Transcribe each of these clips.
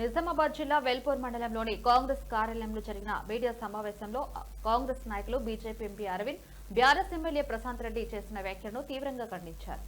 నిజామాబాద్ జిల్లా వెల్పూర్ మండలంలోని కాంగ్రెస్ కార్యాలయంలో జరిగిన మీడియా సమావేశంలో కాంగ్రెస్ నాయకులు BJP MP Arvind BRS MLA Prashant Reddy చేసిన వ్యాఖ్యలను తీవ్రంగా ఖండించారు.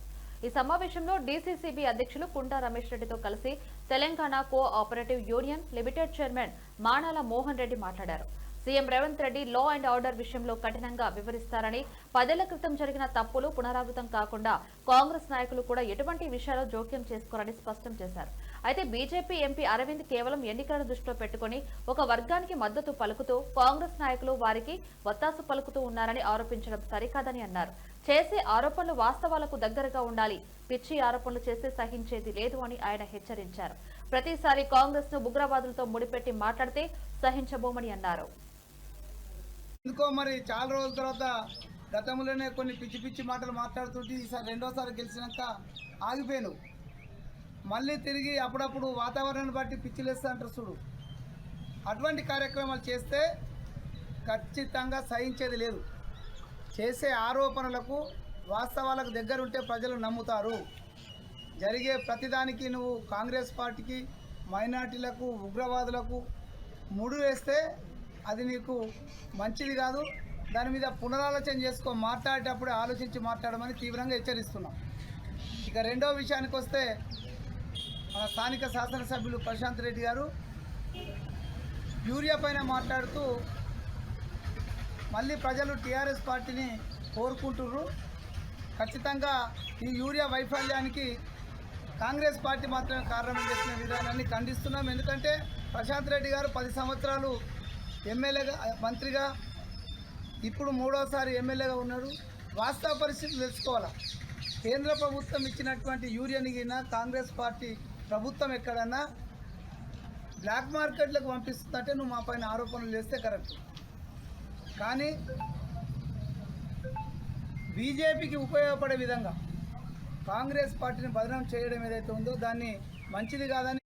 ఈ సమావేశంలో డీసీసీబీ అధ్యక్షులు కుంటా రమేష్ రెడ్డితో కలిసి Telangana cooperative union limited chairman Manala Mohan Reddy మాట్లాడారు. CM Revanth Reddy law and order విషయంలో కఠినంగా వివరిస్తారని పదేళ్ళ క్రితం జరిగిన తప్పులు పునరావృతం కాకుండా కాంగ్రెస్ నాయకులు కూడా ఎటువంటి విషయాల్లో జోక్యం చేసుకోరని స్పష్టం చేశారు. అయితే బీజేపీ ఎంపీ అరవింద్ కేవలం ఎన్నికలను దృష్టిలో పెట్టుకుని ఒక వర్గానికి మద్దతు పలుకుతూ కాంగ్రెస్ నాయకులు వారికి వత్తాసు పలుకుతూ ఉన్నారని ఆరోపించడం సరికాదని అన్నారు. చేసే ఆరోపణలు వాస్తవాలకు దగ్గరగా ఉండాలి. పిచ్చి ఆరోపణలు చేస్తే సహించేది లేదు అని ఆయన హెచ్చరించారు. ప్రతిసారి కాంగ్రెస్ను ఉగ్రవాదులతో ముడిపెట్టి మాట్లాడితే సహించబోమని అన్నారు. ఎందుకో మరి చాలా రోజుల తర్వాత గతంలోనే కొన్ని పిచ్చి పిచ్చి మాటలు మాట్లాడుతుంటే ఈసారి రెండోసారి గెలిచినాక ఆగిపోయాను మళ్ళీ తిరిగి అప్పుడప్పుడు వాతావరణాన్ని బట్టి పిచ్చిలేస్తా అంటారు చూడు. అటువంటి కార్యక్రమాలు చేస్తే ఖచ్చితంగా సహించేది లేదు. చేసే ఆరోపణలకు వాస్తవాలకు దగ్గర ఉంటే ప్రజలు నమ్ముతారు. జరిగే ప్రతిదానికి నువ్వు కాంగ్రెస్ పార్టీకి మైనార్టీలకు ఉగ్రవాదులకు ముడు వేస్తే అది నీకు మంచిది కాదు. దాని మీద పునరాలోచన చేసుకో మాట్లాడేటప్పుడు ఆలోచించి మాట్లాడమని తీవ్రంగా హెచ్చరిస్తున్నాం. ఇక రెండో విషయానికి వస్తే మన స్థానిక శాసనసభ్యులు ప్రశాంత్ రెడ్డి గారు యూరియా పైన మాట్లాడుతూ మళ్ళీ ప్రజలు టీఆర్ఎస్ పార్టీని కోరుకుంటుర్రు. ఖచ్చితంగా ఈ యూరియా వైఫల్యానికి కాంగ్రెస్ పార్టీ మాత్రమే కారణం చేసిన విధానాన్ని ఖండిస్తున్నాం. ఎందుకంటే ప్రశాంత్ రెడ్డి గారు పది సంవత్సరాలు ఎమ్మెల్యేగా మంత్రిగా ఇప్పుడు మూడోసారి ఎమ్మెల్యేగా ఉన్నాడు వాస్తవ పరిస్థితులు తెలుసుకోవాలా? కేంద్ర ప్రభుత్వం ఇచ్చినటువంటి యూరియాని కాంగ్రెస్ పార్టీ ప్రభుత్వం ఎక్కడన్నా బ్లాక్ మార్కెట్లకు పంపిస్తుందంటే నువ్వు మా పైన ఆరోపణలు చేస్తే కరెక్ట్ కానీ బీజేపీకి ఉపయోగపడే విధంగా కాంగ్రెస్ పార్టీని బదనాం చేయడం ఏదైతే ఉందో దాన్ని మంచిది కాదని